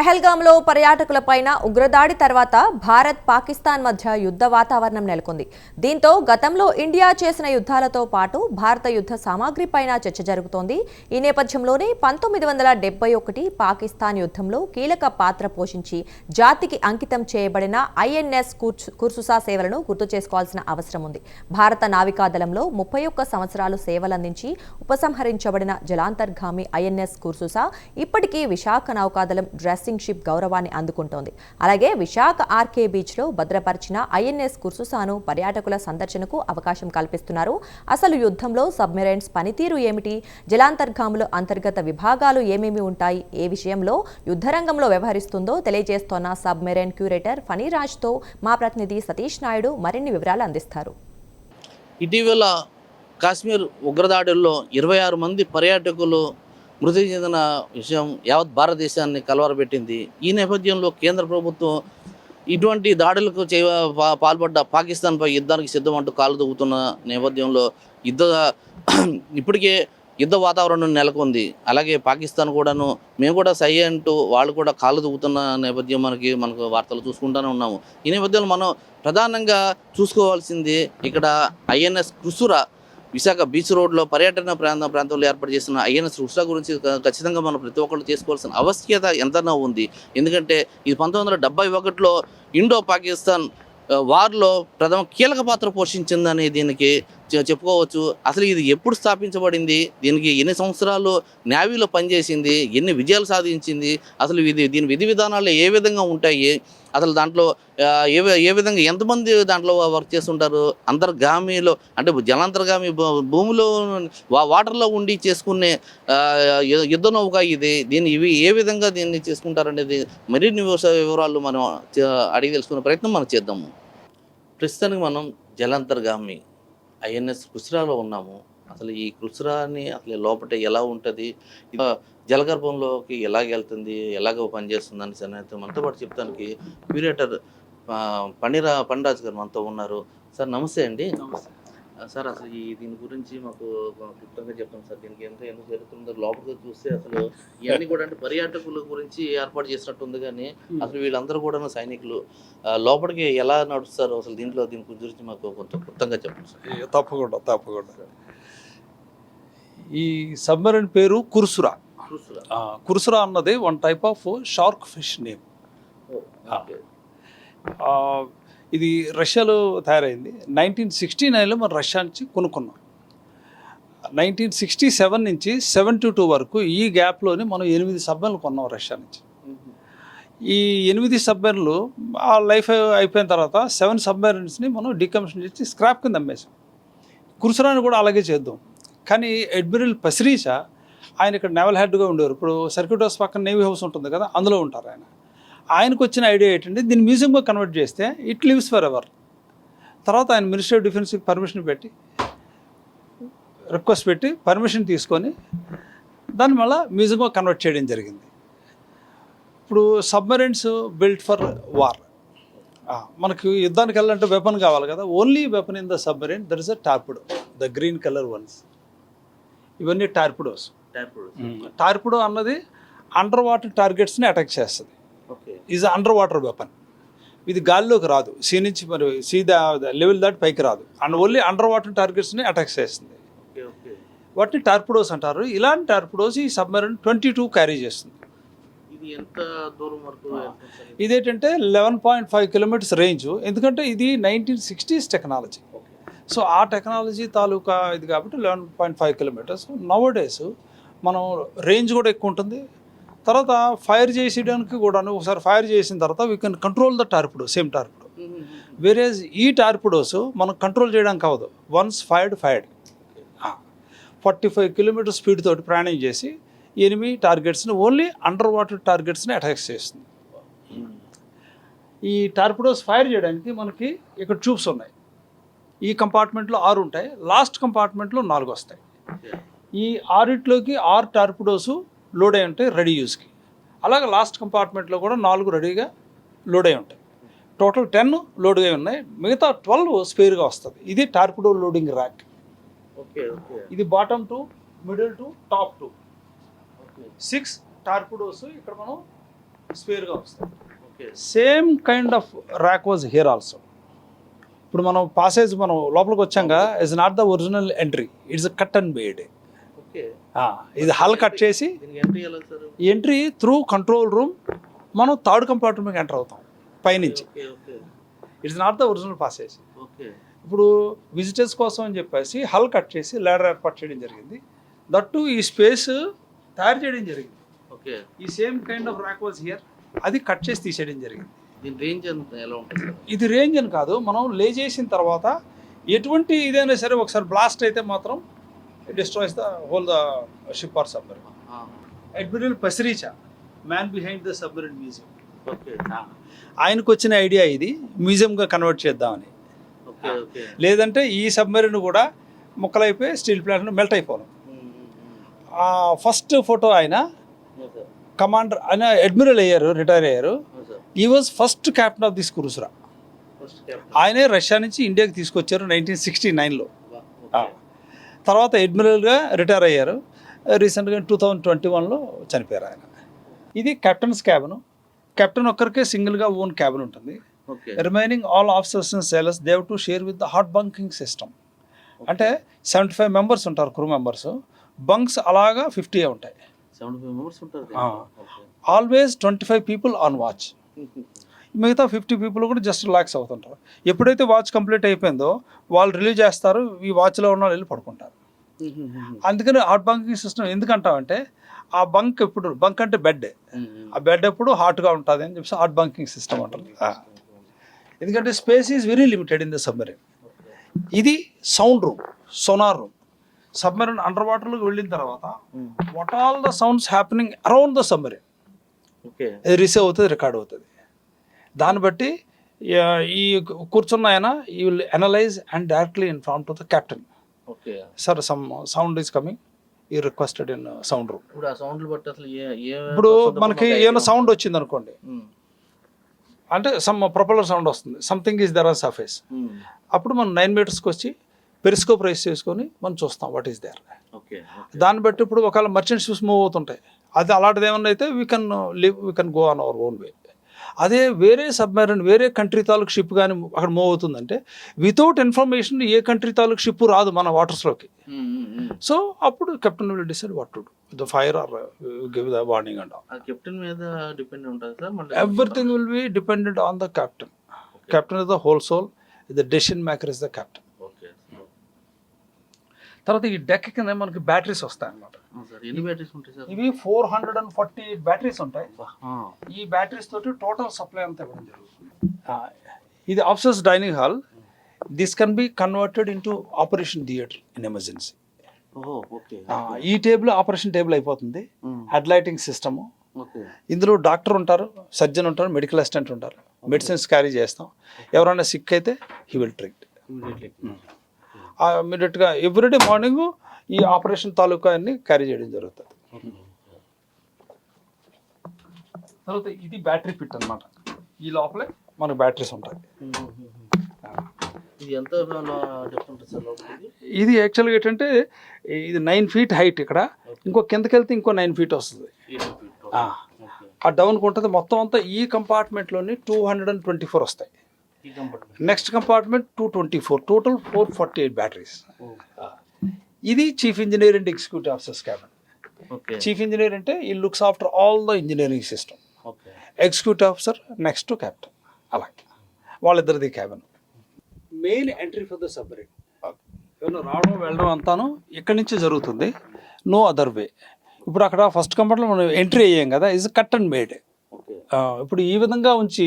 పెహల్గాంలో పర్యాటకులపైన ఉగ్రదాడి తర్వాత భారత్ పాకిస్తాన్ మధ్య యుద్ధ వాతావరణం నెలకొంది. దీంతో గతంలో ఇండియా చేసిన యుద్ధాలతో పాటు భారత యుద్ధ సామాగ్రిపైన చర్చ జరుగుతోంది. ఈ నేపథ్యంలోనే పంతొమ్మిది వందల డెబ్బై ఒకటి పాకిస్తాన్ యుద్ధంలో కీలక పాత్ర పోషించి జాతికి అంకితం చేయబడిన ఐఎన్ఎస్ కుర్సుసా సేవలను గుర్తు చేసుకోవాల్సిన అవసరం ఉంది. భారత నావికాదళంలో ముప్పై ఒక్క సంవత్సరాలు సేవలందించి ఉపసంహరించబడిన జలాంతర్గామి ఐఎన్ఎస్ కుర్సుసా ఇప్పటికీ విశాఖ నౌకాదళం డ్రెస్సింగ్ షిప్ గౌరవాన్ని అందుకుంటోంది. అలాగే విశాఖ ఆర్కే బీచ్లో భద్రపరిచిన ఐఎన్ఎస్ కుర్సుసాను పర్యాటకుల సందర్శనకు అవకాశం కల్పిస్తున్నారు. అసలు యుద్ధంలో సబ్మెరైన్స్ పనితీరు ఏమిటి? జలాంతర్గాముల అంతర్గత విభాగాలు ఏమేమి ఉంటాయి? ఏ విషయంలో యుద్ధరంగంలో వ్యవహరిస్తుందో తెలియజేస్తోన్న సబ్మెరైన్ క్యూరేటర్ ఫణిరాజ్తో మా ప్రతినిధి సతీష్ నాయుడు మరిన్ని వివరాలు అందిస్తారు. ఇటీవల కాశ్మీర్ ఉగ్రదాడుల్లో ఇరవై ఆరు మంది పర్యాటకులు మృతి చెందిన విషయం యావత్ భారతదేశాన్ని కలవరపెట్టింది. ఈ నేపథ్యంలో కేంద్ర ప్రభుత్వం ఇటువంటి దాడులకు చే పాల్పడ్డ పాకిస్తాన్పై యుద్ధానికి సిద్ధమంటూ కాలు దూగుతున్న నేపథ్యంలో యుద్ధ ఇప్పటికే యుద్ధ వాతావరణం నెలకొంది. అలాగే పాకిస్తాన్ కూడాను మేము కూడా సై అంటూ వాళ్ళు కూడా కాలు దూగుతున్న నేపథ్యం మనకి మనకు వార్తలు చూసుకుంటూనే ఉన్నాము. ఈ నేపథ్యంలో మనం ప్రధానంగా చూసుకోవాల్సింది ఇక్కడ ఐఎన్ఎస్ కృసురా విశాఖ బీచ్ రోడ్లో పర్యటన ప్రాంత ప్రాంతంలో ఏర్పాటు చేసిన అయ్యన కృష్ణ గురించి ఖచ్చితంగా మనం ప్రతి ఒక్కళ్ళు చేసుకోవాల్సిన ఆవశ్యకత ఎంతనో ఉంది. ఎందుకంటే ఇది పంతొమ్మిది వందల ఒకటిలో ఇండో పాకిస్తాన్ వార్లో ప్రథమ కీలక పాత్ర పోషించిందని దీనికి చెప్పుకోవచ్చు. అసలు ఇది ఎప్పుడు స్థాపించబడింది? దీనికి ఎన్ని సంవత్సరాలు నేవీలో పనిచేసింది? ఎన్ని విజయాలు సాధించింది? అసలు ఇది దీని విధి విధానాలు ఏ విధంగా ఉంటాయి? అసలు దాంట్లో ఏ ఏ విధంగా ఎంతమంది దాంట్లో వర్క్ చేస్తుంటారు? అంతర్గామిలో అంటే జలాంతర్గామి భూ- భూమిలో వాటర్లో ఉండి చేసుకునే యుద్ధ నౌక ఇది. దీన్ని ఇవి ఏ విధంగా దీన్ని చేసుకుంటారనేది మరిన్ని వివరాలు మనం అడిగి తెలుసుకునే ప్రయత్నం మనం చేద్దాము. ప్రస్తుతానికి మనం జలాంతర్గామి ఐఎన్ఎస్ కృష్ణాలో ఉన్నాము. అసలు ఈ కృష్ణాన్ని అసలు లోపల ఎలా ఉంటుంది? జలగర్భంలోకి ఎలాగ వెళ్తుంది? ఎలాగ పనిచేస్తుంది అని సరే మనతో పాటు చెప్తానికి క్యూరేటర్ పండిరా పండిరాజు గారు మనతో ఉన్నారు. సార్ నమస్తే అండి. నమస్తే. సార్ అసలు ఈ దీని గురించి మాకు క్లుప్తంగా చెప్తాం సార్. దీనికి ఎంత ఎందుకు జరుగుతుందో లోపలికి చూస్తే అసలు ఇవన్నీ కూడా అంటే పర్యాటకుల గురించి ఏర్పాటు చేసినట్టు ఉంది కానీ అసలు వీళ్ళందరూ కూడా సైనికులు. లోపలికి ఎలా నడుస్తారు అసలు దీంట్లో దీని గురించి మాకు కొంచెం క్లుప్తంగా చెప్పండి సార్. తప్పకుండా తప్పకుండా. ఈ సబ్మెరైన్ పేరు కుర్సురా. కుర్సురా. అన్నది one type of shark fish name. ఇది రష్యాలో తయారైంది. నైన్టీన్ సిక్స్టీ నైన్లో మనం రష్యా నుంచి కొనుక్కున్నాం. నైన్టీన్ సిక్స్టీ సెవెన్ నుంచి సెవెంటీ టూ వరకు ఈ గ్యాప్లోనే మనం ఎనిమిది సబ్మెర్లు కొన్నాం రష్యా నుంచి. ఈ ఎనిమిది సబ్మెర్లు ఆ లైఫ్ అయిపోయిన తర్వాత సెవెన్ సబ్మెరీన్స్ని మనం డికమిషన్ చేసి స్క్రాప్ కింద అమ్మేసాం. కుర్సురాని కూడా అలాగే చేద్దాం. కానీ అడ్మిరల్ పసిరీచా ఆయన ఇక్కడ నెవల్ హెడ్గా ఉండేవారు. ఇప్పుడు సర్క్యూట్ హౌస్ పక్కన నేవీ హౌస్ ఉంటుంది కదా అందులో ఉంటారు ఆయన. ఆయనకు వచ్చిన ఐడియా ఏంటంటే దీన్ని మ్యూజియంగా కన్వర్ట్ చేస్తే ఇట్ లివ్స్ ఫర్ ఎవర్ తర్వాత ఆయన మినిస్టర్ ఆఫ్ డిఫెన్స్కి పర్మిషన్ పెట్టి రిక్వెస్ట్ పెట్టి పర్మిషన్ తీసుకొని దాన్ని మళ్ళీ మ్యూజియంగా కన్వర్ట్ చేయడం జరిగింది. ఇప్పుడు సబ్మరైన్స్ బిల్ట్ ఫర్ వార్. మనకు యుద్ధానికి వెళ్ళాలంటే వెపన్ కావాలి కదా. Only weapon in the submarine there is a torpedo the green colour ones ఇవన్నీ టార్పిడోస్. ట్యాప్ టార్పిడో అన్నది అండర్ వాటర్ టార్గెట్స్ని అటాక్ చేస్తుంది. ఈజ్ అండర్ వాటర్ వెపన్ ఇది గాల్లోకి రాదు. సీ నుంచి మరి సీ ద లెవెల్ దాటి పైకి రాదు. అండ్ ఓన్లీ అండర్ వాటర్ టార్గెట్స్ని అటాక్ చేస్తుంది. వాటిని టార్పిడోస్ అంటారు. ఇలాంటి టార్పిడోస్ ఈ సబ్మెరైన్ ట్వంటీ టూ క్యారీ చేస్తుంది? ఇదేంటంటే eleven point five kilometres range ఎందుకంటే ఇది నైన్టీన్ సిక్స్టీస్ టెక్నాలజీ సో ఆ టెక్నాలజీ తాలూకా ఇది కాబట్టి eleven point five kilometres now days మనం రేంజ్ కూడా ఎక్కువ ఉంటుంది. తర్వాత ఫైర్ చేసేయడానికి కూడాను ఒకసారి ఫైర్ చేసిన తర్వాత we can control the torpedo same torpedo. వేరేజ్ ఈ టార్పిడోస్ మనం కంట్రోల్ చేయడానికి అవ్వదు once fired fired forty five kilometre speed తోటి ప్రయాణం చేసి ఎనిమిది టార్గెట్స్ని ఓన్లీ అండర్ వాటర్ టార్గెట్స్ని అటాక్ చేస్తుంది. ఈ టార్పిడోస్ ఫైర్ చేయడానికి మనకి ఇక్కడ ట్యూబ్స్ ఉన్నాయి. ఈ కంపార్ట్మెంట్లో ఆరు ఉంటాయి. లాస్ట్ కంపార్ట్మెంట్లో నాలుగు వస్తాయి. ఈ ఆరిట్లోకి ఆరు టార్పిడోస్ లోడ్ అయి ఉంటాయి రెడీ యూస్కి అలాగే లాస్ట్ కంపార్ట్మెంట్లో కూడా నాలుగు రెడీగా లోడ్ అయి ఉంటాయి. టోటల్ టెన్ లోడ్ అయి ఉన్నాయి. మిగతా ట్వెల్వ్ స్పేర్గా వస్తుంది. ఇది torpedo loading rack okay okay. ఇది bottom two middle two top two. Six torpedoes ఇక్కడ మనం స్పేర్గా వస్తుంది okay. Same kind of rack was here also ఇప్పుడు మనం పాసేజ్ మనం లోపలికి వచ్చాక is not the original entry it's cut and okay. ఇది హల్ కట్ చేసి ఎంట్రీ త్రూ కంట్రోల్ రూమ్ మనం థర్డ్ కంపార్ట్మెంట్కి ఎంటర్ అవుతాం పైనుంచి. It's not the original passage okay. ఇప్పుడు విజిటర్స్ కోసం అని చెప్పేసి హల్ కట్ చేసి ల్యాడర్ ఏర్పాటు చేయడం జరిగింది. దట్టు ఈ స్పేస్ తయారు చేయడం జరిగింది. ఓకే. ఈ same kind of rack was here అది కట్ చేసి తీసేయడం జరిగింది. ఇది రేంజ్ అని కాదు మనం లే చేసిన తర్వాత ఎటువంటి ఇదైనా సరే ఒకసారి బ్లాస్ట్ అయితే మాత్రం destroys the whole the ship or submarine admiral పసిరీచా man behind the submarine museum okay ఆయనకు వచ్చిన ఐడియా ఇది మ్యూజియంగా కన్వర్ట్ చేద్దామని. ఓకే ఓకే లేదంటే ఈ సబ్మరీన్ కూడా ముక్కలైపోయి స్టీల్ ప్లాంట్ మెల్ట్ అయిపోను ఆ ఫస్ట్ ఫోటో ఆయన సార్ కమాండర్ ఆయన అడ్మిరల్ అయ్యారు రిటైర్ అయ్యారు. ఈ was first captain of this Kursura ఆయనే రష్యా నుంచి ఇండియాకి తీసుకొచ్చారు నైన్టీన్ సిక్స్టీ నైన్లో ఓకే తర్వాత అడ్మిరల్గా రిటైర్ అయ్యారు. రీసెంట్గా టూ థౌజండ్ ట్వంటీ వన్లో చనిపోయారు ఆయన. ఇది కెప్టెన్స్ క్యాబిన్ కెప్టెన్ ఒక్కరికే సింగిల్గా ఓన్ క్యాబిన్ ఉంటుంది. Remaining all officers and sailors they've to share with the hot bunking system. అంటే సెవెంటీ ఫైవ్ మెంబర్స్ ఉంటారు క్రూ మెంబర్స్. బంక్స్ అలాగా ఫిఫ్టీ ఉంటాయి. Always twenty five people on watch. మిగతా fifty people కూడా just relax అవుతుంటారు. ఎప్పుడైతే watch complete అయిపోయిందో వాళ్ళు రిలీవ్ చేస్తారు ఈ వాచ్లో ఉన్న వాళ్ళు వెళ్ళి పడుకుంటారు. అందుకని హాట్ బంకింగ్ సిస్టమ్ ఎందుకంటామంటే ఆ బంక్ ఎప్పుడు బంక్ అంటే బెడ్. ఆ బెడ్ ఎప్పుడు హాట్గా ఉంటుంది అని చెప్పి హాట్ బంకింగ్ సిస్టమ్ అంటారు. ఎందుకంటే space is very limited in the submarine. ఇది sound room sonar room. Submarine under వాటర్లోకి వెళ్ళిన తర్వాత what all the sounds happening around the submarine. Okay. ఇది రిసీవ్ అవుతుంది రికార్డ్ అవుతుంది. దాన్ని బట్టి ఈ కూర్చున్న ఆయన ఈ will analyse and directly inform to the captain sir some sound is coming ఈ రిక్వెస్టెడ్ ఇన్ సౌండ్ రూమ్ ఇప్పుడు ఆ సౌండ్లు బట్టి అసలు ఇప్పుడు మనకి ఏమైనా సౌండ్ వచ్చింది అనుకోండి అంటే సమ్ ప్రొపలర్ సౌండ్ వస్తుంది. Something is there on surface అప్పుడు మనం నైన్ మీటర్స్కి వచ్చి పెరిస్కోప్ రైస్ చేసుకొని మనం చూస్తాం వాట్ ఈస్ దేర్. దాన్ని బట్టి ఇప్పుడు ఒకవేళ మర్చెంట్ షిప్స్ మూవ్ అవుతుంటాయి. అది అలాంటిది ఏమన్నా అయితే we can live we can go on our own way అదే వేరే సబ్మెరీన్ వేరే కంట్రీ తాలూకు షిప్ కానీ అక్కడ మూవ్ అవుతుందంటే వితౌట్ ఇన్ఫర్మేషన్ ఏ కంట్రీ తాలూకు షిప్ రాదు మన వాటర్స్లోకి. సో అప్పుడు captain will decide what to the fire or give the warning and captain మీద డిపెండ్ ఉంటుంది sir? Everything will be dependent on the captain captain is the whole sole the decision maker is the captain okay తర్వాత ఈ deck కింద మనకి batteries వస్తాయి అన్నమాట ఎన్ని batteries ఉంటాయి సార్? ఇవి four hundred and forty batteries ఉంటాయి. ఆ, ఈ బ్యాటరీస్ తోటి టోటల్ సప్లై అంతా ఇవ్వడం జరుగుతుంది. ఆ, ఇది officers dining hall this can be converted into operation theatre in emergency ఈ టేబుల్ ఆపరేషన్ టేబుల్ అయిపోతుంది. Um, head lighting system okay. ఇందులో డాక్టర్ ఉంటారు సర్జన్ ఉంటారు మెడికల్ అసిస్టెంట్ ఉంటారు. మెడిసిన్స్ క్యారీ చేస్తాం. ఎవరైనా సిక్ అయితే హీ విల్ ట్రీట్ ఇమీడియట్గా ఎవ్రీడే మార్నింగ్ ఈ ఆపరేషన్ తాలూకా అన్ని క్యారీ చేయడం జరుగుతుంది. తర్వాత ఇది బ్యాటరీ పిట్ అన్నమాట. ఈ లోపలే మనకు బ్యాటరీస్ ఉంటాయి. ఇది యాక్చువల్గా ఏంటంటే ఇది నైన్ ఫీట్ హైట్ ఇక్కడ. ఇంకో కిందకి వెళ్తే ఇంకో నైన్ ఫీట్ వస్తుంది. ఫీట్ ఆ. ఆ డౌన్కి ఉంటుంది. మొత్తం అంతా ఈ కంపార్ట్మెంట్లోని two hundred and twenty four వస్తాయి. ఈ compartment next compartment two twenty four total four forty eight batteries ఇది chief engineer and executive officers cabin okay chief engineer అంటే ఈ looks after all the engineering system okay executive officer next to captain అలా వాళ్ళిద్దరిది cabin main entry for the submarine ఏమన్నా రావడం వెళ్ళడం అంతాను ఇక్కడి నుంచి జరుగుతుంది. నో అదర్ వే ఇప్పుడు అక్కడ ఫస్ట్ కంపార్ట్లో మనం ఎంట్రీ అయ్యాం కదా is cut and made okay ఇప్పుడు ఈ విధంగా ఉంచి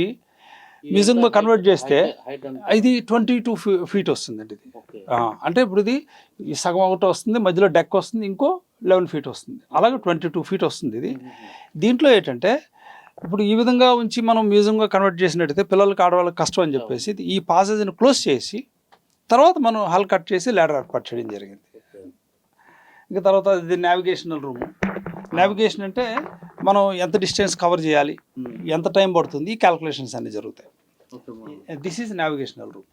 మ్యూజియంగా కన్వర్ట్ చేస్తే ఇది ట్వంటీ టూ ఫీట్ వస్తుందండి ఇది. అంటే ఇప్పుడు ఇది ఈ సగం ఒకటి వస్తుంది మధ్యలో డెక్ వస్తుంది ఇంకో లెవెన్ ఫీట్ వస్తుంది. అలాగే ట్వంటీ టూ ఫీట్ వస్తుంది ఇది. దీంట్లో ఏంటంటే ఇప్పుడు ఈ విధంగా ఉంచి మనం మ్యూజియంగా కన్వర్ట్ చేసినట్టయితే పిల్లలకి ఆడవాళ్ళకి కష్టం అని చెప్పేసి ఈ పాసేజ్ని క్లోజ్ చేసి తర్వాత మనం హాల్ కట్ చేసి ల్యాడర్ ఏర్పాటు చేయడం జరిగింది. ఇంకా తర్వాత ఇది నావిగేషనల్ రూమ్ నావిగేషన్ అంటే మనం ఎంత డిస్టెన్స్ కవర్ చేయాలి ఎంత టైం పడుతుంది ఈ క్యాల్కులేషన్స్ అన్నీ జరుగుతాయి. దిస్ ఈజ్ నావిగేషనల్ రూమ్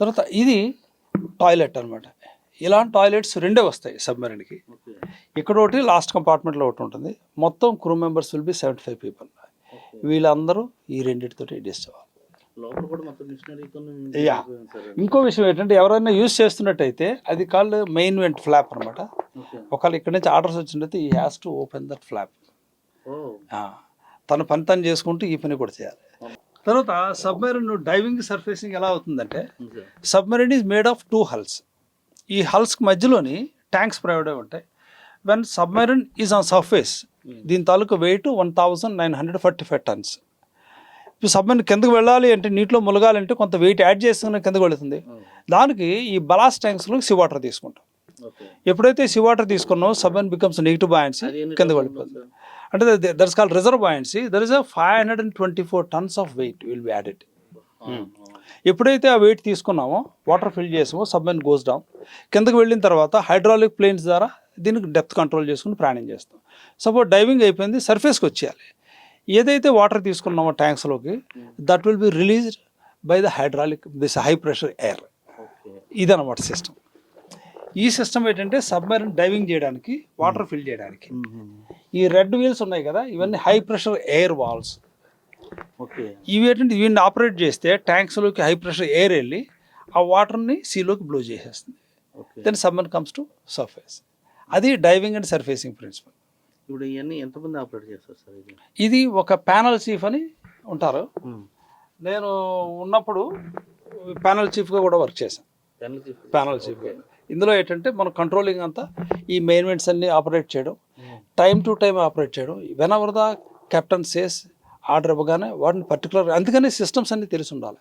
తర్వాత ఇది టాయిలెట్ అనమాట ఇలాంటి టాయిలెట్స్ రెండే వస్తాయి సబ్మెరీన్కి ఇక్కడ ఒకటి లాస్ట్ కంపార్ట్మెంట్లో ఒకటి ఉంటుంది. మొత్తం crew members will be seventy five people వీళ్ళందరూ ఈ రెండింటితో అడ్జస్ట్ అవ్వాలి లోపల కూడా మొత్తం మిషనరీతో యా. ఇంకో విషయం ఏంటంటే ఎవరైనా యూజ్ చేస్తున్నట్టయితే అది కాల్డ్ మెయిన్ వెంట్ ఫ్లాప్ అనమాట ఒకవేళ ఇక్కడ నుంచి ఆర్డర్స్ వచ్చినట్టయితే ఈ has to open that flap తన పని తను చేసుకుంటూ ఈ పని కూడా చేయాలి. తర్వాత సబ్మెరీన్ డైవింగ్ సర్ఫేసింగ్ ఎలా అవుతుందంటే submarine is made of two hulls ఈ హల్స్కి మధ్యలోని ట్యాంక్స్ ప్రొవైడ్ అయి ఉంటాయి? When submarine is on surface దీని తాలూకు weight one thousand nine hundred forty five tons ఇప్పుడు సబ్మెరీన్ కిందకు వెళ్ళాలి అంటే నీటిలో ములగాలంటే కొంత వెయిట్ యాడ్ చేస్తున్న కిందకు వెళుతుంది. దానికి ఈ బలాస్ ట్యాంక్స్లో సి వాటర్ తీసుకుంటాం. ఎప్పుడైతే సి వాటర్ తీసుకున్నామో సబ్మెరీన్ బికమ్స్ నెగిటివ్ బాయన్సీ కిందకు వెళ్ళిపోతుంది. అంటే there's call reserve buoyancy there is a five hundred and twenty four tons of weight will be added ఎప్పుడైతే ఆ వెయిట్ తీసుకున్నామో వాటర్ ఫిల్ చేసామో సబ్మెన్ గోస్ డౌన్ కిందకి వెళ్ళిన తర్వాత హైడ్రాలిక్ ప్లేన్స్ ద్వారా దీనికి డెప్త్ కంట్రోల్ చేసుకుని ప్రయాణం చేస్తాం. సపోజ్ డైవింగ్ అయిపోయింది సర్ఫేస్కి వచ్చేయాలి. ఏదైతే వాటర్ తీసుకున్నామో ట్యాంక్స్లోకి that will be released by the hydraulic this high pressure air ఇదన్నమాట సిస్టమ్ ఈ సిస్టమ్ ఏంటంటే సబ్మెరీన్ డైవింగ్ చేయడానికి వాటర్ ఫిల్ చేయడానికి. ఈ రెడ్ వీల్స్ ఉన్నాయి కదా ఇవన్నీ high pressure air valves okay ఇవి ఏంటంటే వీడిని ఆపరేట్ చేస్తే ట్యాంక్స్లోకి హై ప్రెషర్ ఎయిర్ వెళ్ళి ఆ వాటర్ని సీలోకి బ్లో చేసేస్తుంది. Then summon comes to surface అది డైవింగ్ అండ్ సర్ఫేసింగ్ ప్రిన్సిపల్ ఇప్పుడు ఇవన్నీ ఎంతమంది ఆపరేట్ చేస్తారు సార్ ఇది? ఇది ఒక ప్యానల్ చీఫ్ అని ఉంటారు. నేను ఉన్నప్పుడు ప్యానల్ చీఫ్గా కూడా వర్క్ చేశాను. పెన్ను ప్యానల్ చీఫ్గా ఇందులో ఏంటంటే మన కంట్రోలింగ్ అంతా ఈ మెయిన్మెంట్స్ అన్ని ఆపరేట్ చేయడం టైం టు టైం ఆపరేట్ చేయడం when ever the captain says order ఇవ్వగానే వాటిని పర్టికులర్ అందుకని సిస్టమ్స్ అన్ని తెలిసి ఉండాలి.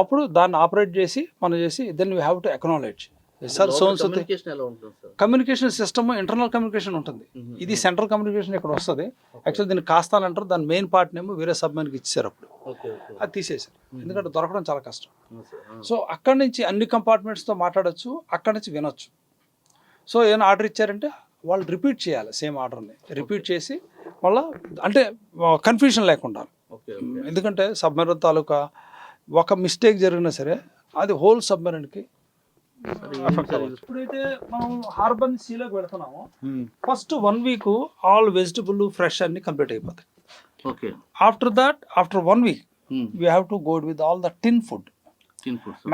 అప్పుడు దాన్ని ఆపరేట్ చేసి మనం చేసి then we have to acknowledge sir communication system internal communication ఉంటుంది ఇది సెంట్రల్ కమ్యూనికేషన్ ఇక్కడ వస్తుంది. యాక్చువల్ దీన్ని కాస్తానంటారు దాని మెయిన్ పార్ట్ ఏమో వేరే సబ్మెన్కి ఇచ్చారు అప్పుడు. అది తీసేశారు. ఎందుకంటే దొరకడం చాలా కష్టం. సో అక్కడి నుంచి అన్ని కంపార్ట్మెంట్స్తో మాట్లాడొచ్చు అక్కడి నుంచి వినొచ్చు. సో ఏమైనా ఆర్డర్ ఇచ్చారంటే వాళ్ళు రిపీట్ చేయాలి సేమ్ ఆర్డర్ని రిపీట్ చేసి మళ్ళా అంటే కన్ఫ్యూజన్ లేకుండా. ఎందుకంటే సబ్మెరీన్ తాలూకా ఒక మిస్టేక్ జరిగినా సరే అది హోల్ సబ్మెరీన్కి ఇప్పుడైతే మనం హార్బన్ సీలోకి వెళ్తున్నామో. First one week all vegetable fresh అన్ని కంప్లీట్ అయిపోతాయి. Okay. After that after one week we have to go with all the tin food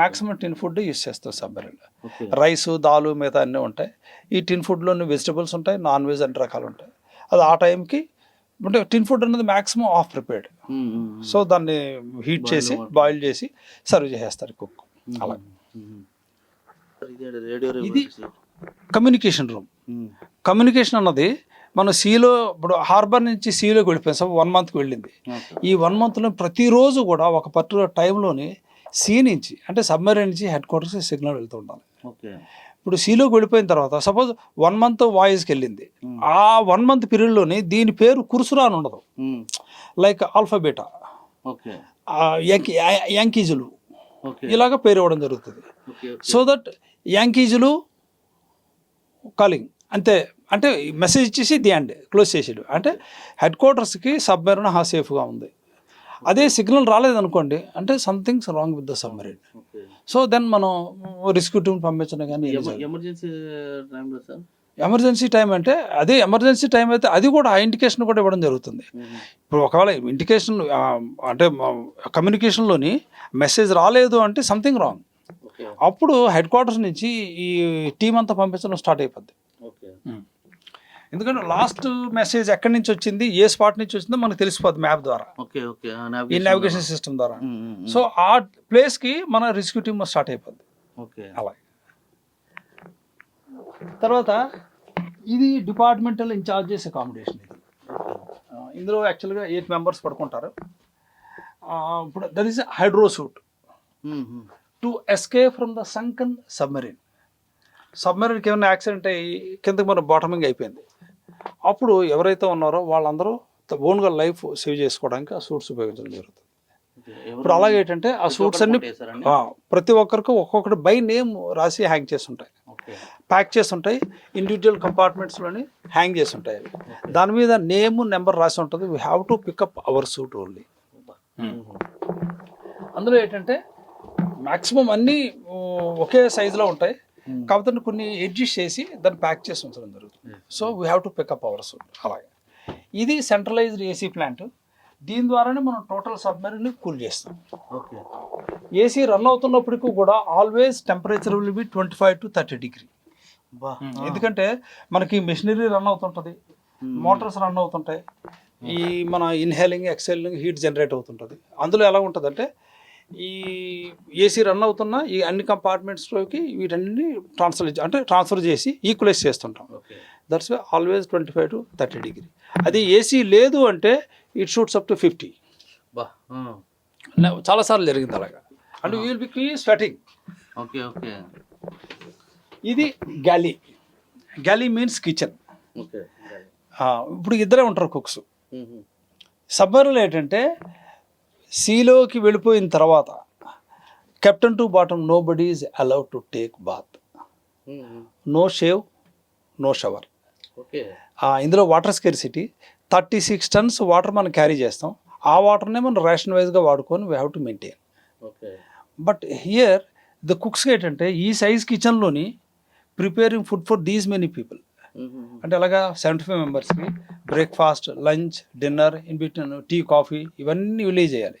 maximum tin food use చేస్తాం సబ్మెరీన్లో ఓకే. రైస్ దాలు మిగతా అన్నీ ఉంటాయి. ఈ టిన్ ఫుడ్లోని వెజిటబుల్స్ ఉంటాయి నాన్ వెజ్ అన్ని రకాలు ఉంటాయి. అది ఆ టైంకి అంటే టిన్ ఫుడ్ అనేది మాక్సిమం ఆఫ్ ప్రిపేర్డ్ సో దాన్ని హీట్ చేసి బాయిల్ చేసి సర్వ్ చేసేస్తారు కుక్ అలా. ఇది కమ్యూనికేషన్ రూమ్. కమ్యూనికేషన్ అన్నది మన సీలో ఇప్పుడు హార్బర్ నుంచి సీలోకి వెళ్ళిపోయాం. సో వన్ మంత్కి వెళ్ళింది. ఈ వన్ మంత్లో ప్రతిరోజు కూడా ఒక పర్టికులర్ టైంలోని సీ నుంచి అంటే సబ్మెరీన్ నుంచి హెడ్ క్వార్టర్స్కి సిగ్నల్ వెళ్తూ ఉండాలి. ఇప్పుడు సీలోకి వెళ్ళిపోయిన తర్వాత సపోజ్ వన్ మంత్ వాయిస్కి వెళ్ళింది. ఆ వన్ మంత్ పీరియడ్లోని దీని పేరు కురుసురా అని ఉండదు లైక్ ఆల్ఫాబేటా యాంకీజులు. ఇలాగ పేరు ఇవ్వడం జరుగుతుంది. సో దట్ యాంకీజులు కాలింగ్ అంతే అంటే మెసేజ్ ఇచ్చేసి ది అండ్ క్లోజ్ చేసాడు అంటే హెడ్ క్వార్టర్స్కి సబ్మెరీన్ హా సేఫ్గా ఉంది. అదే సిగ్నల్ రాలేదనుకోండి అంటే something's wrong with the submarine so then మనం రెస్క్యూ టీమ్ పంపించడం కానీ ఎమర్జెన్సీ టైంలో సార్? ఎమర్జెన్సీ టైం అంటే అదే ఎమర్జెన్సీ టైం అయితే అది కూడా ఆ ఇండికేషన్ కూడా ఇవ్వడం జరుగుతుంది. ఇప్పుడు ఒకవేళ ఇండికేషన్ అంటే కమ్యూనికేషన్లోని మెసేజ్ రాలేదు అంటే సంథింగ్ రాంగ్ అప్పుడు హెడ్ క్వార్టర్స్ నుంచి ఈ టీం అంతా పంపించడం స్టార్ట్ అయిపోద్ది. ఓకే. ఎందుకంటే లాస్ట్ మెసేజ్ ఎక్కడి నుంచి వచ్చింది ఏ స్పాట్ నుంచి వచ్చిందో మనకు తెలిసిపోద్ది మ్యాప్ ద్వారా. Okay okay. ఈ నావిగేషన్ సిస్టమ్ ద్వారా. సో ఆ ప్లేస్కి మన రెస్క్యూ టీమ్ స్టార్ట్ అయిపోద్ది. ఓకే. అలా. తర్వాత ఇది డిపార్ట్మెంటల్ ఇన్ఛార్జెస్ అకామిడేషన్ ఇది. ఇందులో యాక్చువల్గా ఎయిట్ మెంబర్స్ పడుకుంటారు. ఇప్పుడు that is hydro suit to escape from the sunken submarine సబ్మెరీన్కి ఏమైనా యాక్సిడెంట్ అయ్యి కిందకి మన బాటమింగ్ అయిపోయింది. అప్పుడు ఎవరైతే ఉన్నారో వాళ్ళందరూ ఓన్గా లైఫ్ సేవ్ చేసుకోవడానికి ఆ సూట్స్ ఉపయోగించడం జరుగుతుంది. ఇప్పుడు అలాగే ఏంటంటే ఆ సూట్స్ అన్ని ప్రతి ఒక్కరికి ఒక్కొక్కటి బై నేమ్ రాసి హ్యాంగ్ చేసి ఉంటాయి ఓకే. ప్యాక్ చేసి ఉంటాయి ఇండివిజువల్ కంపార్ట్మెంట్స్లోని హ్యాంగ్ చేసి ఉంటాయి అవి దాని మీద నేమ్ నెంబర్ రాసి ఉంటుంది. We have to pick up our suit only అందులో ఏంటంటే మ్యాక్సిమం అన్నీ ఒకే సైజులో ఉంటాయి. కాకపోతే కొన్ని అడ్జస్ట్ చేసి దాన్ని ప్యాక్ చేసి ఉంచడం జరుగుతుంది. So we have to pick up our suit అలాగే. ఇది సెంట్రలైజ్డ్ ఏసీ ప్లాంట్ దీని ద్వారానే మనం టోటల్ సబ్మెరీని కూల్ చేస్తాం. ఓకే. ఏసీ రన్ అవుతున్నప్పటికీ కూడా always temperature will be twenty five to thirty degree ఎందుకంటే మనకి మెషినరీ రన్ అవుతుంటుంది. మోటార్స్ రన్ అవుతుంటాయి. ఈ మన ఇన్హేలింగ్ ఎక్సెలింగ్ హీట్ జనరేట్ అవుతుంటుంది. అందులో ఎలా ఉంటుందంటే ఈ ఏసీ రన్ అవుతున్న ఈ అన్ని కంపార్ట్మెంట్స్లోకి వీటన్ని ట్రాన్స్ఫర్ అంటే ట్రాన్స్ఫర్ చేసి ఈక్వలైజ్ చేస్తుంటాం. That's always twenty five to thirty degree అది ఏసీ లేదు అంటే it shoots up to fifty బా చాలాసార్లు జరిగింది అలాగా. And will be sweating okay okay. ఇది galley galley means kitchen okay ఇప్పుడు ఇద్దరే ఉంటారు కుక్స్ సబ్మరీన్లో ఏంటంటే సీలోకి వెళ్ళిపోయిన తర్వాత captain to bottom nobody is allowed to take bath no shave no shower okay. ఇందులో water scarcity thirty six tons water మనం క్యారీ చేస్తాం. ఆ వాటర్నే మనం రేషన్ వైజ్గా వాడుకొని we have to maintain okay. But here the కుక్స్కి ఏంటంటే ఈ size కిచెన్లోని preparing food for these many people అంటే అలాగా సెవెంటీ ఫైవ్ మెంబర్స్కి breakfast lunch dinner in between tea coffee ఇవన్నీ విలేజ్ చేయాలి.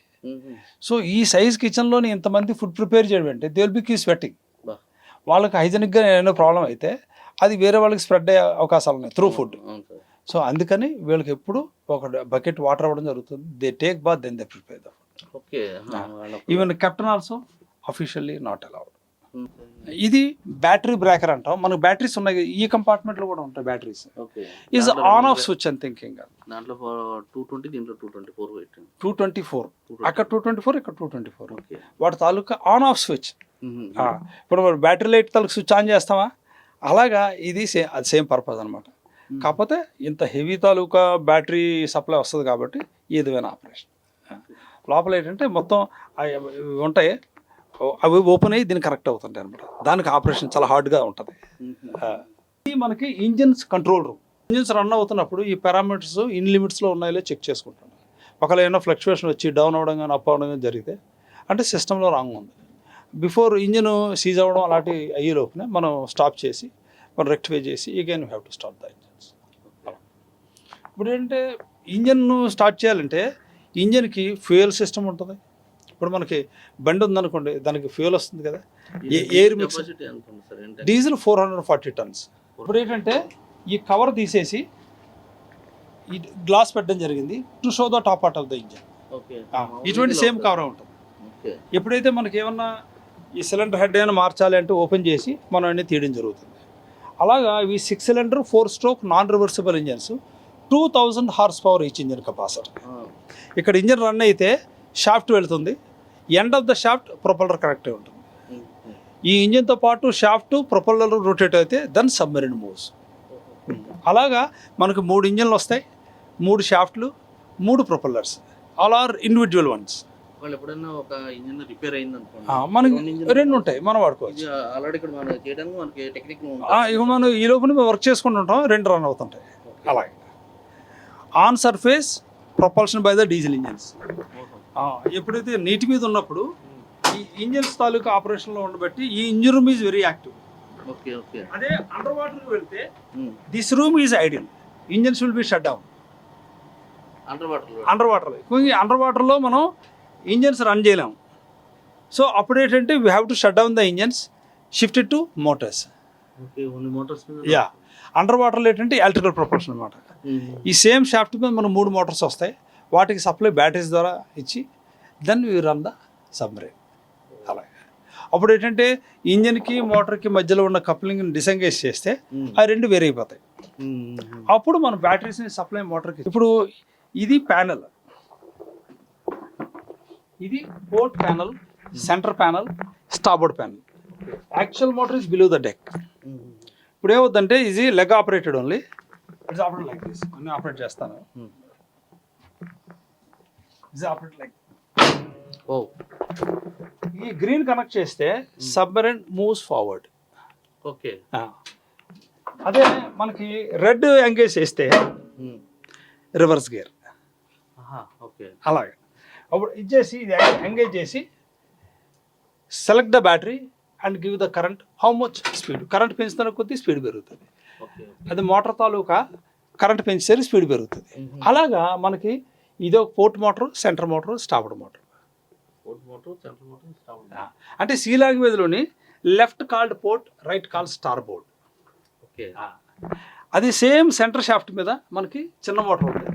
సో ఈ సైజ్ కిచెన్లోని ఇంతమంది ఫుడ్ ప్రిపేర్ చేయడం అంటే they will be keep sweating వాళ్ళకి హైజెనిక్గా ఏదైనా ప్రాబ్లం అయితే అది వేరే వాళ్ళకి స్ప్రెడ్ అయ్యే అవకాశాలు ఉన్నాయి త్రూ ఫుడ్ సో అందుకని వీళ్ళకి ఎప్పుడు ఒక బకెట్ వాటర్ అవ్వడం జరుగుతుంది. They take bath then they prepare the food okay even captain also officially not allowed ఇది బ్యాటరీ బ్రేకర్ అంటాం. మనకు బ్యాటరీస్ ఉన్నాయి. ఈ కంపార్ట్మెంట్లో కూడా ఉంటాయి batteries. Okay. Is on off switch అని థింకింగ్ దాంట్లో టూ ట్వంటీ దీంట్లో two twenty four two twenty four అక్కడ టూ ట్వంటీ ఫోర్ ఇక్కడ టూ ట్వంటీ ఫోర్ వాటి తాలూకా ఆన్ ఆఫ్ స్విచ్ ఇప్పుడు మనం బ్యాటరీ లైట్ తాలూకు స్విచ్ ఆన్ చేస్తామా? అలాగా ఇది సే అది సేమ్ పర్పస్ అనమాట కాకపోతే ఇంత హెవీ తాలూకా బ్యాటరీ సప్లై వస్తుంది కాబట్టి ఏదైనా ఆపరేషన్ లోపల ఏంటంటే మొత్తం ఉంటాయి. అవి ఓపెన్ అయ్యి దీన్ని కరెక్ట్ అవుతుంటాయి అనమాట దానికి ఆపరేషన్ చాలా హార్డ్గా ఉంటుంది. ఇది మనకి engines control room engines run అవుతున్నప్పుడు ఈ పారామీటర్స్ ఇన్ లిమిట్స్లో ఉన్నాయో చెక్ చేసుకుంటాం. ఒకవేళ ఏమైనా ఫ్లక్చువేషన్ వచ్చి డౌన్ అవ్వడం కానీ అప్ అవ్వడం కానీ జరిగితే అంటే సిస్టంలో రాంగ్ ఉంది. బిఫోర్ ఇంజిన్ సీజ్ అవ్వడం అలాంటి అయ్యే లోపునే మనం స్టాప్ చేసి మనం రెక్టిఫై చేసి again have to start the engines ఇప్పుడు ఏంటంటే ఇంజన్ స్టార్ట్ చేయాలంటే ఇంజన్కి ఫ్యూయల్ సిస్టమ్ ఉంటుంది. ఇప్పుడు మనకి బండి ఉందనుకోండి దానికి ఫ్యూయల్ వస్తుంది కదా. Air mix diesel four hundred forty tons. ఇప్పుడు ఏంటంటే ఈ కవర్ తీసేసి ఈ గ్లాస్ పెట్టడం జరిగింది. To show the top part of the engine. Okay. ఇటువంటి సేమ్ కవర్ ఉంటుంది. ఎప్పుడైతే మనకి ఏమన్నా ఈ సిలిండర్ హెడ్ ఏమైనా మార్చాలి అంటే ఓపెన్ చేసి మనం అన్ని తీయడం జరుగుతుంది. అలాగా ఇవి six cylinder four stroke non reversible engines two thousand horse power each engine capacity. ఇక్కడ ఇంజన్ రన్ అయితే షాఫ్ట్ వెళ్తుంది. End of the shaft propeller connect ఉంటుంది. ఈ ఇంజిన్తో పాటు షాఫ్ట్ ప్రొపల్లర్ రొటేట్ అయితే దెన్ సబ్మెరీన్ మూవ్స్ అలాగా మనకు మూడు ఇంజన్లు వస్తాయి. మూడు షాఫ్ట్లు మూడు propellers all are individual ones వాళ్ళు ఎప్పుడైనా ఒక ఇంజిన్ రిపేర్ అయింది అనుకోండి మనకి రెండు ఉంటాయి మనం వాడుకోవచ్చు. ఇది ఆల్రెడీ ఇక్కడ మనం చేయడానికి మనకి టెక్నిక్ ఆ, ఇక మనం ఈ లోపల మేము వర్క్ చేసుకుంటుంటాం రెండు రన్ అవుతుంటాయి. అలాగే. On surface propulsion by the diesel engines ఎప్పుడైతే నీటి మీద ఉన్నప్పుడు ఈ ఇంజన్స్ తాలూకా ఆపరేషన్లో ఉండబట్టి ఈ engine room is very active. Okay okay. అదే అండర్ వాటర్కి వెళ్తే this room is ideal. Engines will be shut down. Under water under water under వాటర్లో మనం ఇంజన్స్ రన్ చేయలేము సో అప్పుడు ఏంటంటే we have to shut down the engines shifted to motors yeah under వాటర్లో ఏంటంటే ఎలక్ట్రికల్ ప్రొపల్షన్ అనమాట ఈ same shaft మీద మనం మూడు మోటార్స్ వస్తాయి. వాటికి సప్లై బ్యాటరీస్ ద్వారా ఇచ్చి then we run the submarine అలాగే. అప్పుడు ఏంటంటే ఇంజన్కి మోటార్కి మధ్యలో ఉన్న కప్లింగ్ డిసంగేజ్ చేస్తే ఆ రెండు వేరే అయిపోతాయి అప్పుడు మనం బ్యాటరీస్ని సప్లై మోటార్కి ఇప్పుడు ఇది ప్యానల్ ఇది port panel centre panel starboard panel actual motor is below the deck ఇప్పుడు ఏమవుతుందంటే ఇది leg operated only it's operate like this అన్ని ఆపరేట్ చేస్తాను. లైక్ ఓ ఈ గ్రీన్ కనెక్ట్ చేస్తే సబ్మరీన్ మూవ్స్ ఫార్వర్డ్ ఓకే అదే మనకి రెడ్ ఎంగేజ్ చేస్తే రివర్స్ గేర్ ఓకే అలాగే. అప్పుడు ఇచ్చేసి ఇది ఎంగేజ్ చేసి select the battery and give the current how much speed current పెంచుతున్న కొద్దీ స్పీడ్ పెరుగుతుంది. అది మోటార్ తాలూకా కరెంట్ పెంచేసరికి స్పీడ్ పెరుగుతుంది. అలాగా మనకి ఇది port motor centre motor stopped motor. అంటే C లాంగ్వేజ్లోని left called port right called star board. Okay. అది సేమ్ సెంటర్ షాఫ్ట్ మీద మనకి చిన్న మోటార్ ఉంది.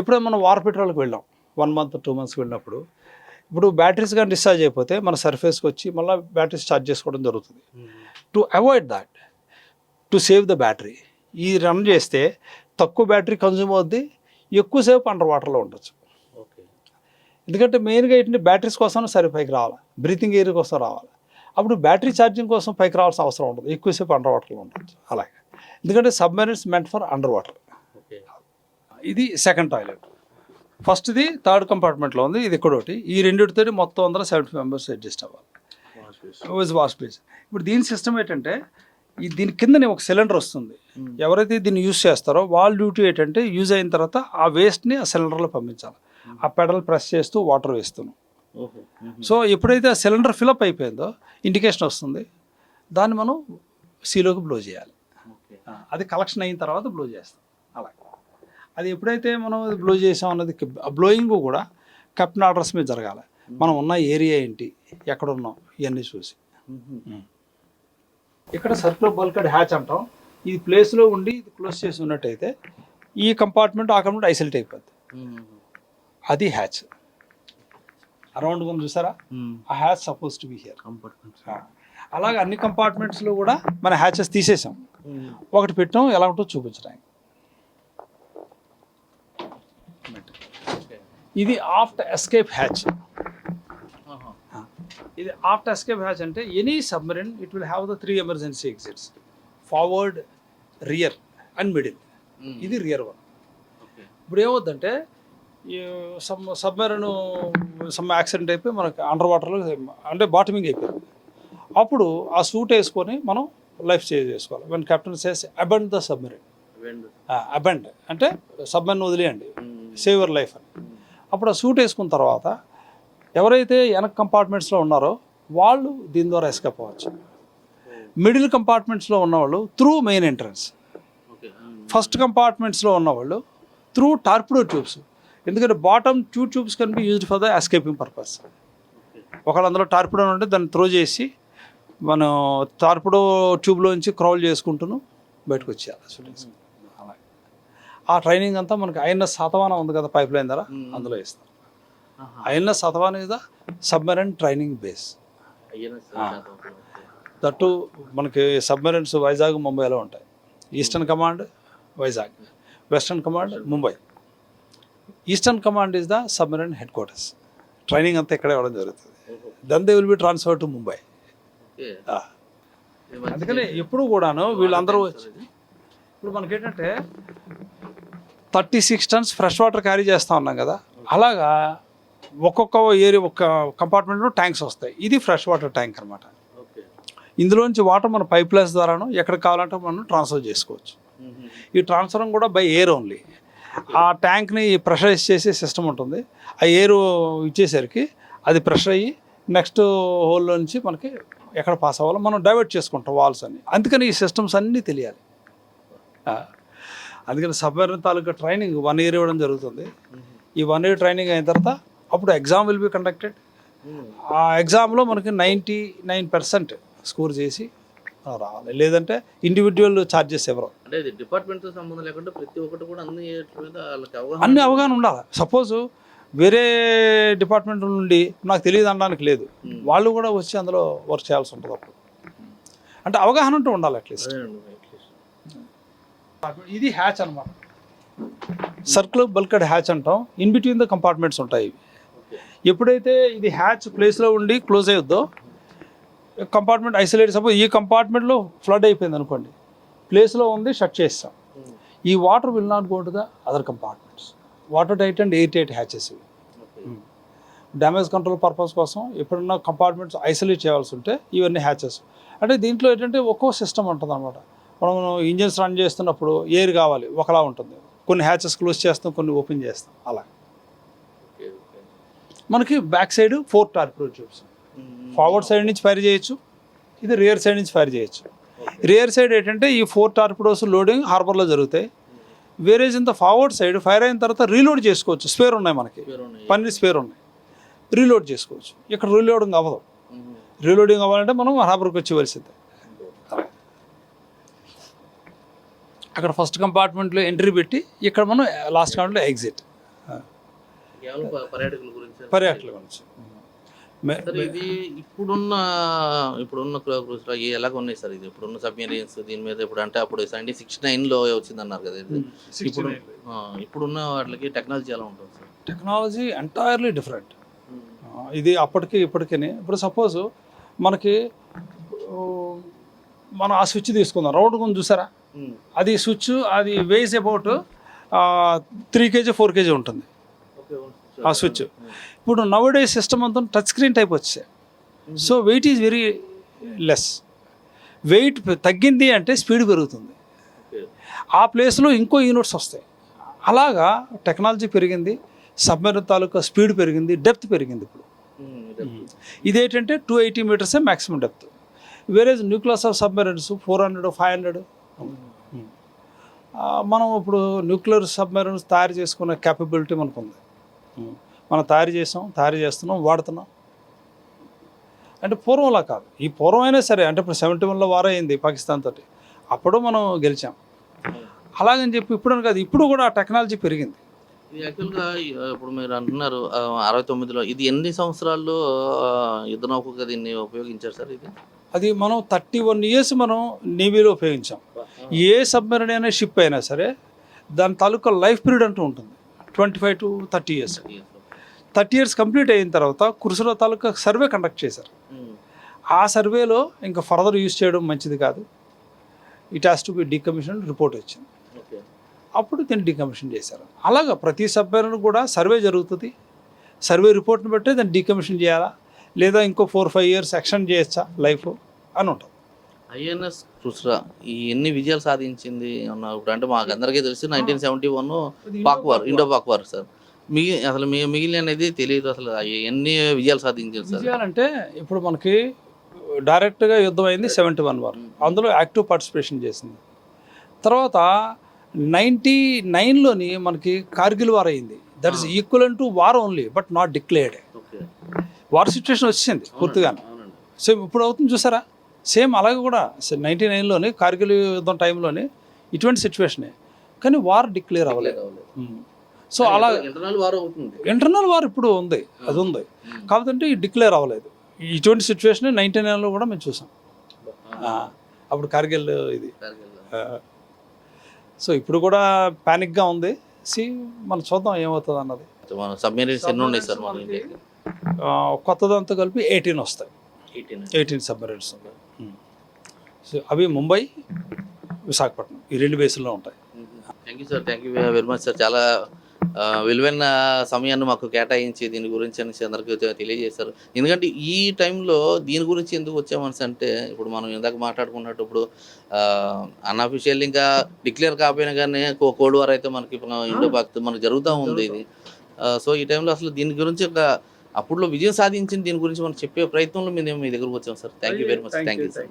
ఎప్పుడో మనం వార్ పెట్రోల్కి వెళ్ళాం వన్ మంత్ టూ మంత్స్కి వెళ్ళినప్పుడు ఇప్పుడు బ్యాటరీస్ కానీ డిశ్చార్జ్ అయిపోతే మన సర్ఫేస్కి వచ్చి మళ్ళీ బ్యాటరీస్ ఛార్జ్ చేసుకోవడం జరుగుతుంది. To avoid that to save the battery ఈ రన్ చేస్తే తక్కువ బ్యాటరీ కన్జ్యూమ్ అవుద్ది ఎక్కువసేపు అండర్ వాటర్లో ఉండొచ్చు. ఓకే. ఎందుకంటే మెయిన్గా ఏంటంటే బ్యాటరీస్ కోసం సరే పైకి రావాలి. బ్రీతింగ్ ఎయిర్ కోసం రావాలి. అప్పుడు బ్యాటరీ ఛార్జింగ్ కోసం పైకి రావాల్సిన అవసరం ఉండదు. ఎక్కువసేపు అండర్ వాటర్లో ఉండొచ్చు. అలాగే. ఎందుకంటే submarines meant for under water ఇది సెకండ్ టాయిలెట్ ఫస్ట్ది థర్డ్ కంపార్ట్మెంట్లో ఉంది. ఇది ఇక్కడ ఒకటి. ఈ రెండింటితో మొత్తం అందరూ సెవెంటీ మెంబర్స్ అడ్జస్ట్ అవ్వాలి. వాష్ బేస్ ఇప్పుడు దీని సిస్టమ్ ఏంటంటే ఈ దీని కిందనే ఒక సిలిండర్ వస్తుంది. ఎవరైతే దీన్ని యూజ్ చేస్తారో వాళ్ళ డ్యూటీ ఏంటంటే యూజ్ అయిన తర్వాత ఆ వేస్ట్ని ఆ సిలిండర్లో పంపించాలి. ఆ పెడల్ ప్రెస్ చేస్తూ వాటర్ వేస్తున్నాం. సో ఎప్పుడైతే ఆ సిలిండర్ ఫిలప్ అయిపోయిందో ఇండికేషన్ వస్తుంది. దాన్ని మనం సీలోకి బ్లో చేయాలి. అది కలెక్షన్ అయిన తర్వాత బ్లో చేస్తాం. అలా. అది ఎప్పుడైతే మనం బ్లో చేసాం అన్నది బ్లోయింగ్ కూడా కెప్టెన్ ఆర్డర్స్ మీద జరగాలి. మనం ఉన్న ఏరియా ఏంటి ఎక్కడ ఉన్నాం ఇవన్నీ చూసి. ఇక్కడ సర్కులర్ బల్కడ్ హ్యాచ్ అంటాం. ఇది ప్లేస్లో ఉండి ఇది క్లోజ్ చేసి ఉన్నట్టయితే ఈ కంపార్ట్మెంట్ ఆ కంపార్ట్మెంట్ ఐసోలేట్ అయిపోద్ది. అది హ్యాచ్ అరౌండ్ మనం చూసారా? ఆ hatch suppose to be here compartment అలాగే అన్ని కంపార్ట్మెంట్స్లో కూడా మన హ్యాచెస్ తీసేసాం. ఒకటి పెట్టాం ఎలా ఉంటుందో చూపించడానికి. ఇది ఆఫ్టర్ ఎస్కేప్ హ్యాచ్ ఇది ఆఫ్టర్ ఎస్కేప్ హ్యాచ్ అంటే any submarine it will have the three emergency exits forward rear and middle ఇది రియర్ వన్ ఇప్పుడు ఏమవుద్దంటే ఈ సమ్ సబ్మెరీన్ సమ్ యాక్సిడెంట్ అయిపోయి మనకి అండర్ వాటర్లో అంటే బాటమింగ్ అయిపోయింది. అప్పుడు ఆ సూట్ వేసుకొని మనం లైఫ్ సేవ్ చేసుకోవాలి. One captain says abandon the submarine abandon అంటే సబ్మెరీన్ వదిలేయండి. సేవ్ యువర్ లైఫ్ అని. అప్పుడు ఆ సూట్ వేసుకున్న తర్వాత ఎవరైతే వెనక కంపార్ట్మెంట్స్లో ఉన్నారో వాళ్ళు దీని ద్వారా ఎస్కేప్ అవ్వచ్చు. మిడిల్ కంపార్ట్మెంట్స్లో ఉన్నవాళ్ళు త్రూ మెయిన్ ఎంట్రన్స్ ఫస్ట్ కంపార్ట్మెంట్స్లో ఉన్నవాళ్ళు త్రూ టార్పిడో ట్యూబ్స్ ఎందుకంటే bottom two tubes can be used for the escaping purpose ఒకళ్ళు అందులో టార్పిడో ఉంటే దాన్ని త్రో చేసి మనం టార్పిడో ట్యూబ్లోంచి క్రౌల్ చేసుకుంటూను బయటకు వచ్చేయాలి. అలాగే ఆ ట్రైనింగ్ అంతా మనకి అయిన శతమానం ఉంది కదా పైప్ లైన్ ద్వారా అందులో ఇస్తాం అయిన Shatamanam is the submarine training base. That మనకి సబ్మెరైన్స్ వైజాగ్ ముంబైలో ఉంటాయి. Eastern command Vizag. Western command Mumbai. Eastern command is the submarine headquarters. Training అంతా ఇక్కడే ఇవ్వడం జరుగుతుంది. Then they will be transfer to Mumbai. అందుకని ఎప్పుడు కూడాను వీళ్ళందరూ వచ్చి ఇప్పుడు మనకేంటంటే thirty six tons fresh water carry చేస్తూ ఉన్నాం కదా. అలాగా ఒక్కొక్క ఏరియా ఒక్క కంపార్ట్మెంట్లో ట్యాంక్స్ వస్తాయి. ఇది ఫ్రెష్ వాటర్ ట్యాంక్ అనమాట ఓకే. ఇందులోంచి వాటర్ మన పైప్ లైన్స్ ద్వారాను ఎక్కడ కావాలంటే మనం ట్రాన్స్ఫర్ చేసుకోవచ్చు. ఈ ట్రాన్స్ఫర్ కూడా బై ఎయిర్ ఓన్లీ ఆ ట్యాంక్ని ప్రెషరైజ్ చేసే సిస్టమ్ ఉంటుంది. ఆ ఎయిర్ ఇచ్చేసరికి అది ప్రెషర్ అయ్యి నెక్స్ట్ హోల్లో నుంచి మనకి ఎక్కడ పాస్ అవ్వాలో మనం డైవర్ట్ చేసుకుంటాం వాల్స్ అన్ని. అందుకని ఈ సిస్టమ్స్ అన్నీ తెలియాలి. అందుకని సబ్మెరీన్ తాలూకా ట్రైనింగ్ వన్ ఇయర్ ఇవ్వడం జరుగుతుంది. ఈ వన్ ఇయర్ ట్రైనింగ్ అయిన తర్వాత అప్పుడు ఎగ్జామ్ విల్ బి కండక్టెడ్ ఆ ఎగ్జామ్లో మనకి నైంటీ నైన్ పర్సెంట్ స్కోర్ చేసి రావాలి. లేదంటే ఇండివిజువల్ ఛార్జెస్ ఎవరు? అంటే ఇది డిపార్ట్మెంట్ సంబంధం లేకుండా ప్రతి ఒక్కటి కూడా అన్ని మీద వాళ్ళకి అవగాహన అన్ని అవగాహన ఉండాలి. సపోజ్ వేరే డిపార్ట్మెంట్ నుండి నాకు తెలియదు అనడానికి లేదు. వాళ్ళు కూడా వచ్చి అందులో వర్క్ చేయాల్సి ఉంటుంది అప్పుడు. అంటే అవగాహన ఉంటూ ఉండాలి అట్లీస్ట్. ఇది హ్యాచ్ అనమాట సర్కిల్ బల్కడ్ హ్యాచ్ అంటాం. ఇన్ బిట్వీన్ ద కంపార్ట్మెంట్స్ ఉంటాయి ఇవి. ఎప్పుడైతే ఇది హ్యాచ్ ప్లేస్లో ఉండి క్లోజ్ అయ్యొద్దో కంపార్ట్మెంట్ ఐసోలేట్ సపోజ్ ఈ కంపార్ట్మెంట్లో ఫ్లడ్ అయిపోయింది అనుకోండి. ప్లేస్లో ఉంది షట్ చేస్తాం. ఈ water will not go to the other compartments water tight and air tight hatches ఇవి. డ్యామేజ్ కంట్రోల్ పర్పస్ కోసం ఎప్పుడన్నా కంపార్ట్మెంట్స్ ఐసోలేట్ చేయాల్సి ఉంటే ఇవన్నీ హ్యాచెస్ అంటే దీంట్లో ఏంటంటే ఒక్కో సిస్టమ్ ఉంటుంది అనమాట మనం ఇంజిన్స్ రన్ చేస్తున్నప్పుడు ఎయిర్ కావాలి ఒకలా ఉంటుంది. కొన్ని హ్యాచెస్ క్లోజ్ చేస్తాం కొన్ని ఓపెన్ చేస్తాం. అలా. మనకి back side four torpedo tubes forward side నుంచి ఫైర్ చేయొచ్చు. ఇది రియర్ సైడ్ నుంచి ఫైర్ చేయొచ్చు. రియర్ సైడ్ ఏంటంటే ఈ ఫోర్ టార్పిడోస్ లోడింగ్ హార్బర్లో జరుగుతాయి. వేరేజ్ ఇంత ఫార్వర్డ్ సైడ్ ఫైర్ అయిన తర్వాత రీలోడ్ చేసుకోవచ్చు. స్పేర్ ఉన్నాయి మనకి. పన్నెండు స్పేర్ ఉన్నాయి. రీలోడ్ చేసుకోవచ్చు. ఇక్కడ రీలోడింగ్ అవ్వదు. రీలోడింగ్ అవ్వాలంటే మనం హార్బర్కి వచ్చేవలసిందే అక్కడ ఫస్ట్ కంపార్ట్మెంట్లో ఎంట్రీ పెట్టి ఇక్కడ మనం లాస్ట్ కంపార్ట్మెంట్లో ఎగ్జిట్ పర్యాటకుల గురించి. ఇది ఇప్పుడున్న ఇప్పుడున్న క్రూజ్లో ఎలాగ ఉన్నాయి సార్ ఇది? ఇప్పుడున్న సబ్మెరీన్స్ దీని మీద ఇప్పుడు అంటే అప్పుడు నైన్టీన్ సిక్స్టీ నైన్లో వచ్చింది అన్నారు కదా ఇది ఇప్పుడు ఇప్పుడున్న వాటికి టెక్నాలజీ ఎలా ఉంటుంది సార్? Technology entirely different. ఇది అప్పటికి ఇప్పటికి ఇప్పుడు సపోజ్ మనకి మనం ఆ స్విచ్ తీసుకుందాం. రౌండ్ కొంచెం చూసారా? అది స్విచ్ అది weighs about three KG four KG ఉంటుంది. ఆ స్విచ్. ఇప్పుడు నవడే సిస్టమ్ అంతా టచ్ స్క్రీన్ టైప్ వచ్చాయి. So weight is very less weight తగ్గింది అంటే స్పీడ్ పెరుగుతుంది. ఆ ప్లేస్లో ఇంకో యూనిట్స్ వస్తాయి. అలాగా టెక్నాలజీ పెరిగింది. సబ్మెరీన్ తాలూకా స్పీడ్ పెరిగింది డెప్త్ పెరిగింది ఇప్పుడు. ఇదేంటంటే టూ ఎయిటీ మీటర్సే మ్యాక్సిమం డెప్త్ వేరే nuclear of submarines four hundred five hundred మనం ఇప్పుడు న్యూక్లియర్ సబ్మెరీన్స్ తయారు చేసుకునే క్యాపబిలిటీ మనకు ఉంది. మనం తయారు చేసాం తయారు చేస్తున్నాం వాడుతున్నాం. అంటే పూర్వంలా కాదు. ఈ పూర్వం అయినా సరే అంటే ఇప్పుడు సెవెంటీ వన్లో వార్ అయింది పాకిస్తాన్ తోటి. అప్పుడు మనం గెలిచాం. అలాగని చెప్పి ఇప్పుడు అని కాదు ఇప్పుడు కూడా ఆ టెక్నాలజీ పెరిగింది. ఇది యాక్చువల్గా ఇప్పుడు మీరు అంటున్నారు అరవై తొమ్మిదిలో ఇది ఎన్ని సంవత్సరాల్లో యుద్ధ నౌకగా దీన్ని ఉపయోగించారు సార్ ఇది? అది మనం థర్టీ వన్ ఇయర్స్ మనం నేవీలో ఉపయోగించాం. ఏ సబ్మెరీన్ అయినా షిప్ అయినా సరే దాని తాలూకా లైఫ్ పీరియడ్ అంటూ ఉంటుంది. Twenty five to thirty years thirty years complete అయిన తర్వాత కురుసుల తాలూకా సర్వే కండక్ట్ చేశారు. ఆ సర్వేలో ఇంకా ఫర్దర్ యూజ్ చేయడం మంచిది కాదు. It has to be decommission report వచ్చింది. అప్పుడు దీన్ని డీకమిషన్ చేశారు. అలాగా ప్రతి సబ్మెరీన్ కూడా సర్వే జరుగుతుంది. సర్వే రిపోర్ట్ని బట్టే దాన్ని డీకమిషన్ చేయాలా? లేదా ఇంకో ఫోర్ ఫైవ్ ఇయర్స్ ఎక్స్టెండ్ చేయొచ్చా? లైఫ్ అని ఉంటుంది. ఐఎన్ఎస్ కృష్రా ఈ ఎన్ని విజయాలు సాధించింది అన్న ఇప్పుడు అంటే మాకు అందరికీ తెలిసి nineteen seventy one Pak war Indo Pak war sir. మిగి అసలు మీ మిగిలిన అనేది తెలియదు అసలు. ఎన్ని విజయాలు సాధించారు సార్? విజయాలంటే ఇప్పుడు మనకి డైరెక్ట్గా యుద్ధం అయింది సెవెంటీ వన్ వార్ అందులో యాక్టివ్ పార్టిసిపేషన్ చేసింది. తర్వాత నైంటీ నైన్లోని మనకి కార్గిల్ వార్ అయింది. That is equal to war only but not declared war situation వచ్చింది పూర్తిగా సేమ్ ఇప్పుడు అవుతుంది చూసారా? సేమ్ అలాగే కూడా నైన్టీ నైన్లోని కార్గిల్ యుద్ధం టైంలోని ఇటువంటి సిచ్యువేషనే. కానీ వార్ డిక్లేర్ అవ్వలేదు. సో అలా ఇంటర్నల్ వార్ అవుతుంది. ఇంటర్నల్ వార్ ఇప్పుడు ఉంది. అది ఉంది. కాకపోతే ఈ డిక్లేర్ అవ్వలేదు. ఇటువంటి సిచ్యువేషన్ నైన్టీ నైన్లో కూడా మేము చూసాం. అప్పుడు కార్గిల్ ఇది. సో ఇప్పుడు కూడా ప్యానిక్గా ఉంది. సి మనం చూద్దాం ఏమవుతుంది అన్నది మన సబ్మెరీన్స్ ఎన్ని ఉన్నాయి సార్ మన ఇండియాకి? ఆ, కొత్తదంతా కలిపి ఎయిటీన్ వస్తాయి. ఎయిటీన్ ఎయిటీన్ సబ్మెరీన్స్ సో అవి ముంబై విశాఖపట్నం. ఈ రెండు బేసుల్లో ఉంటాయి. Thank you sir thank you very much sir చాలా విలువైన సమయాన్ని మాకు కేటాయించి దీని గురించి అనేసి అందరికీ తెలియజేశారు. ఎందుకంటే ఈ టైంలో దీని గురించి ఎందుకు వచ్చామని అంటే ఇప్పుడు మనం ఇందాక మాట్లాడుకున్నట్టు ఇప్పుడు అన్అఫిషియల్ ఇంకా డిక్లేర్ కాకపోయినా కానీ కోల్డ్ వార్ అయితే మనకి ఇప్పుడు ఇండో పాక్ మనకు జరుగుతూ ఉంది ఇది. సో ఈ టైంలో అసలు దీని గురించి ఒక అప్పుడులో విజయం సాధించిన దీని గురించి మనం చెప్పే ప్రయత్నంలో మేము మీ దగ్గరకు వచ్చాం sir thank you very much thank you sir